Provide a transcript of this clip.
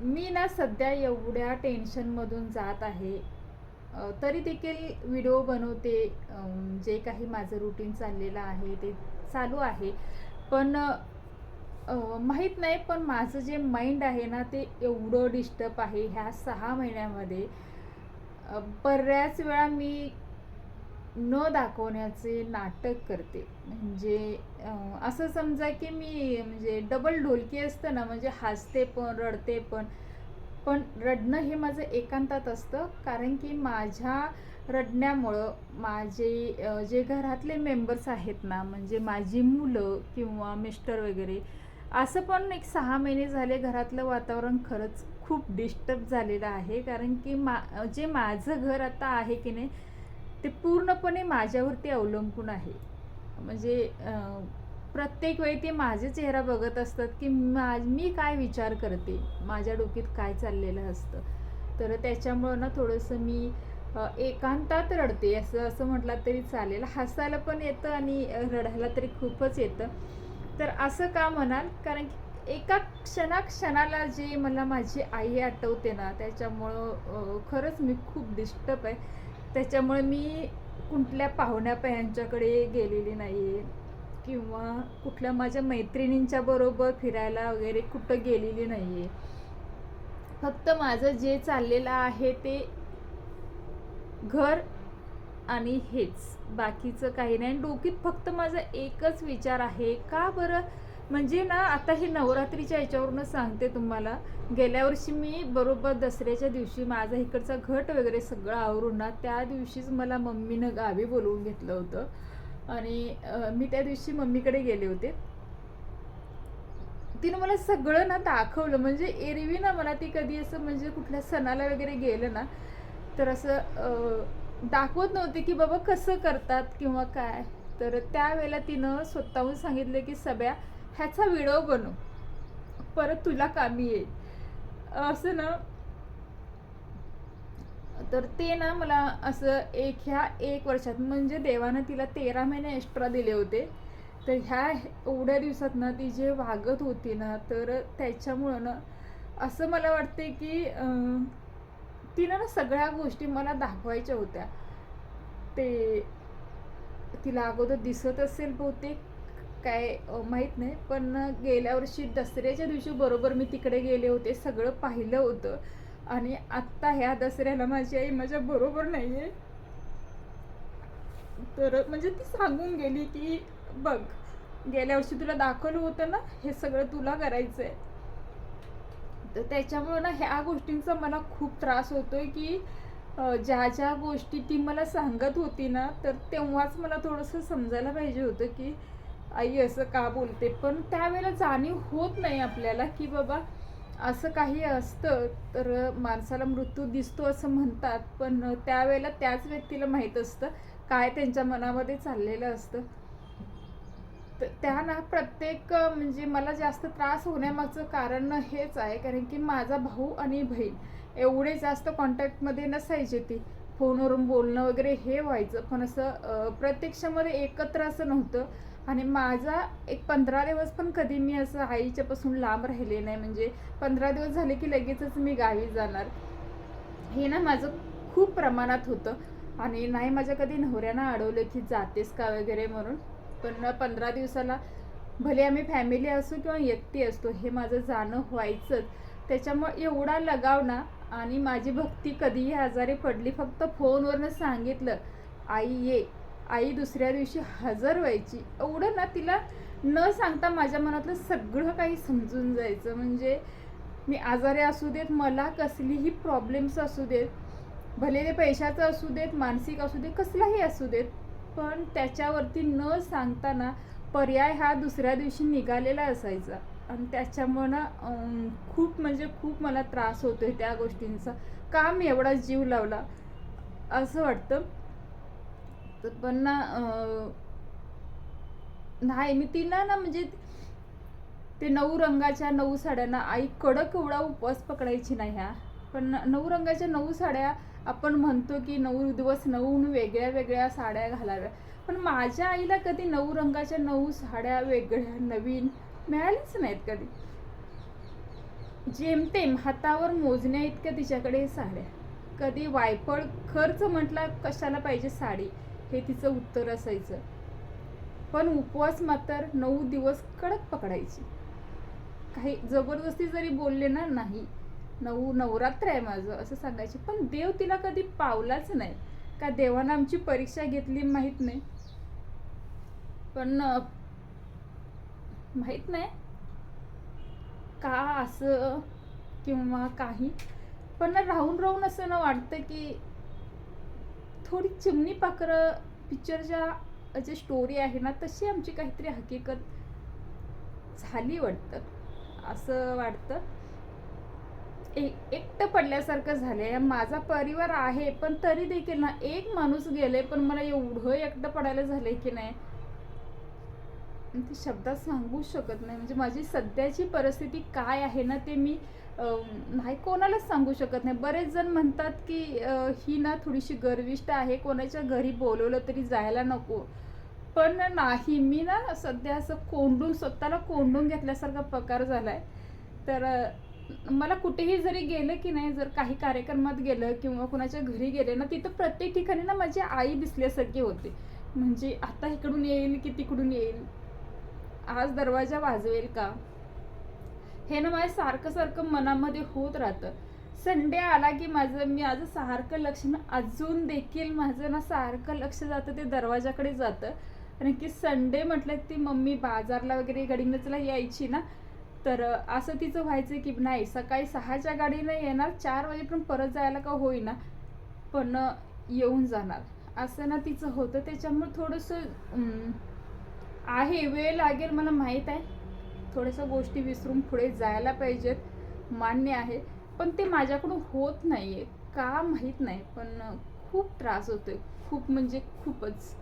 मी ना सध्या एवढ्या टेन्शनमधून जात आहे. तरी देखील व्हिडिओ बनवते जे काही माझं रुटीन चाललेलं आहे ते चालू आहे. पण माहीत नाही पण माझं जे माइंड आहे ना ते एवढं डिस्टर्ब आहे ह्या सहा महिन्यामध्ये. बऱ्याच वेळा मी न दाखवण्याचे नाटक करते. म्हणजे असं समजा की मी म्हणजे डबल ढोलकी असतं ना म्हणजे हसते पण रडते पण पण रडणं हे माझं एकांतात असतं. कारण की माझ्या रडण्यामुळं माझे जे घरातले मेंबर्स आहेत ना म्हणजे माझी मुलं किंवा मिस्टर वगैरे असं पण एक सहा महिने झाले घरातलं वातावरण खरंच खूप डिस्टर्ब झालेलं आहे. कारण की मा जे माझं घर आता आहे की नाही ते पूर्णपणे माझ्यावरती अवलंबून आहे. म्हणजे प्रत्येक वेळी ते माझे चेहरा बघत असतात की मा मी काय विचार करते? माझ्या डोक्यात काय चाललेलं असतं? तर त्याच्यामुळं ना थोडंसं मी एकांतात रडते. असं असं म्हटलं तरी चालेल. हसायला पण येतं आणि रडायला तरी खूपच येतं. तर असं का म्हणाल? कारण की एका क्षणाक्षणाला जे मला माझी आई आठवते ना त्याच्यामुळं खरंच मी खूप डिस्टर्ब आहे. त्याच्यामुळे मी कुठल्या पाहुण्या यांच्याकडे गेलेली नाही आहे किंवा कुठल्या माझ्या मैत्रिणींच्या बरोबर फिरायला वगैरे कुठं गेलेली नाही आहे फक्त माझं जे चाललेलं आहे ते घर आणि हेच. बाकीचं काही नाही. डोकीत फक्त माझा एकच विचार आहे का बरं म्हणजे ना आता हे नवरात्रीच्या याच्यावरून सांगते तुम्हाला. गेल्या वर्षी मी बरोबर दसऱ्याच्या दिवशी माझा इकडचा घट वगैरे सगळं आवरून ना त्या दिवशीच मला मम्मीनं गावी बोलवून घेतलं होतं. आणि मी त्या दिवशी मम्मीकडे गेले होते. तिनं मला सगळं ना दाखवलं. म्हणजे एरवी ना मला ती कधी असं म्हणजे कुठल्या सणाला वगैरे गेलं ना तर असं दाखवत नव्हते की बाबा कसं करतात किंवा काय. तर त्यावेळेला तिनं स्वतःहून सांगितलं की सगळ्या ह्याचा व्हिडिओ बनव. परत तुला कामी येईल. असं ना. तर ते ना मला असं एक ह्या एक वर्षात म्हणजे देवानं तिला तेरा महिने एक्स्ट्रा दिले होते. तर ह्या एवढ्या दिवसात ना ती जे वागत होती ना तर त्याच्यामुळं ना असं मला वाटते की अं, तिनं ना सगळ्या गोष्टी मला दाखवायच्या होत्या. ते तिला अगोदर दिसत असेल बहुतेक काय माहीत नाही. पण गेल्या वर्षी दसऱ्याच्या दिवशी बरोबर मी तिकडे गेले होते सगळं पाहिलं होतं. आणि आत्ता ह्या दसऱ्याला माझी आई माझ्या बरोबर नाही आहे तर म्हणजे ती सांगून गेली की बघ गेल्या वर्षी तुला दाखवलं होतं ना हे सगळं तुला करायचं आहे तर त्याच्यामुळं ना ह्या गोष्टींचा मला खूप त्रास होतोय की ज्या ज्या गोष्टी ती मला सांगत होती ना तर तेव्हाच मला थोडंसं समजायला पाहिजे होतं की आई असं का बोलते? पण त्यावेळेला जाणीव होत नाही आपल्याला की बाबा असं काही असतं तर माणसाला मृत्यू दिसतो असं म्हणतात. पण त्यावेळेला त्याच व्यक्तीला माहीत असतं काय त्यांच्या मनामध्ये चाललेलं असतं. तर त्या ना प्रत्येक म्हणजे मला जास्त त्रास होण्यामागचं कारण हेच आहे. कारण की माझा भाऊ आणि बहीण एवढे जास्त कॉन्टॅक्टमध्ये नसायचे ती. फोनवरून बोलणं वगैरे हे व्हायचं. पण असं प्रत्यक्षामध्ये एकत्र असं नव्हतं. आणि माझा एक पंधरा दिवस पण कधी मी असं आईच्यापासून लांब राहिले नाही. म्हणजे पंधरा दिवस झाले की लगेचच मी गावी जाणार. हे ना माझं खूप प्रमाणात होतं. आणि नाही माझ्या कधी नवऱ्यानं अडवलं की जातेस का वगैरे म्हणून. पण पंधरा दिवसाला भले आम्ही फॅमिली असू किंवा एकटी असतो हे माझं जाणं व्हायचंच. त्याच्यामुळे एवढा लगाव ना आणि माझी भक्ती कधीही आजारी पडली फक्त फोनवरनं सांगितलं आई ये आई दुसऱ्या दिवशी हजर व्हायची. एवढं ना तिला न सांगता माझ्या मनातलं सगळं काही समजून जायचं. म्हणजे मी आजारी असू देत मला कसलीही प्रॉब्लेम्स असू देत भले ते पैशाचं असू देत मानसिक असू देत कसलाही असू देत पण त्याच्यावरती न सांगताना पर्याय हा दुसऱ्या दिवशी निघालेला असायचा. आणि त्याच्यामुळं ना खूप म्हणजे खूप मला त्रास होतोय त्या गोष्टींचा. का मी एवढा जीव लावला. असं वाटतं. तर पण ना नाही मी तिला ना म्हणजे ते नऊ रंगाच्या नऊ साड्यांना आई कडक एवढा उपवास पकडायची नाही ह्या. पण नऊ रंगाच्या नऊ साड्या आपण म्हणतो की नऊ दिवस नऊ वेगळ्या वेगळ्या साड्या घालाव्या. पण माझ्या आईला कधी नऊ रंगाच्या नऊ साड्या वेगळ्या नवीन मिळालीच नाहीत कधी. जेमतेम हातावर मोजण्या इतक्या तिच्याकडे साड्या. कधी वायफळ खर्च म्हटला कशाला पाहिजे साडी? हे तिचं उत्तर असायचं. पण उपवास मात्र नऊ दिवस कडक पकडायची. काही जबरदस्ती जरी बोलले ना नाही. नऊ नवरात्र आहे माझं असं सांगायचे. पण देव तिला कधी पावलाच नाही. का देवानं आमची परीक्षा घेतली माहीत नाही? पण माहीत नाही. का असं किंवा काही? पण राहून राहून असं ना वाटतं की थोडी चिमणी पाखरं पिक्चरच्या जी स्टोरी आहे ना तशी आमची काहीतरी हकीकत झाली वाटतं. असं वाटतं. एक एकटं पडल्यासारखं झालंय. माझा परिवार आहे पण तरी देखील ना एक माणूस गेले पण मला एवढं एकटं पडायला झालंय की नाही? ते शब्दात सांगूच शकत नाही. म्हणजे माझी सध्याची परिस्थिती काय आहे ना ते मी नाही कोणालाच सांगू शकत नाही. बरेच जण म्हणतात की ही ना थोडीशी गर्विष्ट आहे. कोणाच्या घरी बोलवलं तरी जायला नको. पण नाही मी ना सध्या असं कोंडून स्वतःला कोंडून घेतल्यासारखा प्रकार आहे तर मला कुठेही जरी गेलं की नाही जर काही कार्यक्रमात गेलं किंवा कोणाच्या घरी गेले ना तिथं प्रत्येक ठिकाणी ना माझी आई दिसल्यासारखी होते. म्हणजे आता इकडून येईल की तिकडून येईल? आज दरवाजा वाजवेल का? हे ना माझ्या सारखं सारखं मनामध्ये होत राहतं. संडे आला की माझं मी आज सारखं लक्ष ना अजून देखील माझं ना सारखं लक्ष जातं ते दरवाजाकडे जातं. कारण की संडे म्हटलं ती मम्मी बाजारला वगैरे गडिंगचला यायची ना तर असं तिचं व्हायचं की नाही सकाळी सहाच्या गाडीनं येणार चार वाजेपर्यंत परत जायला का होईना पण येऊन जाणार. असं ना तिचं होतं. त्याच्यामुळे थोडंसं आहे वेळ लागेल मला माहीत आहे. थोड्याशा गोष्टी विसरून पुढे जायला पाहिजेत मान्य आहे. पण ते माझ्याकडून होत नाही आहे का माहीत नाही पण खूप त्रास होतो आहे खूप म्हणजे खूपच.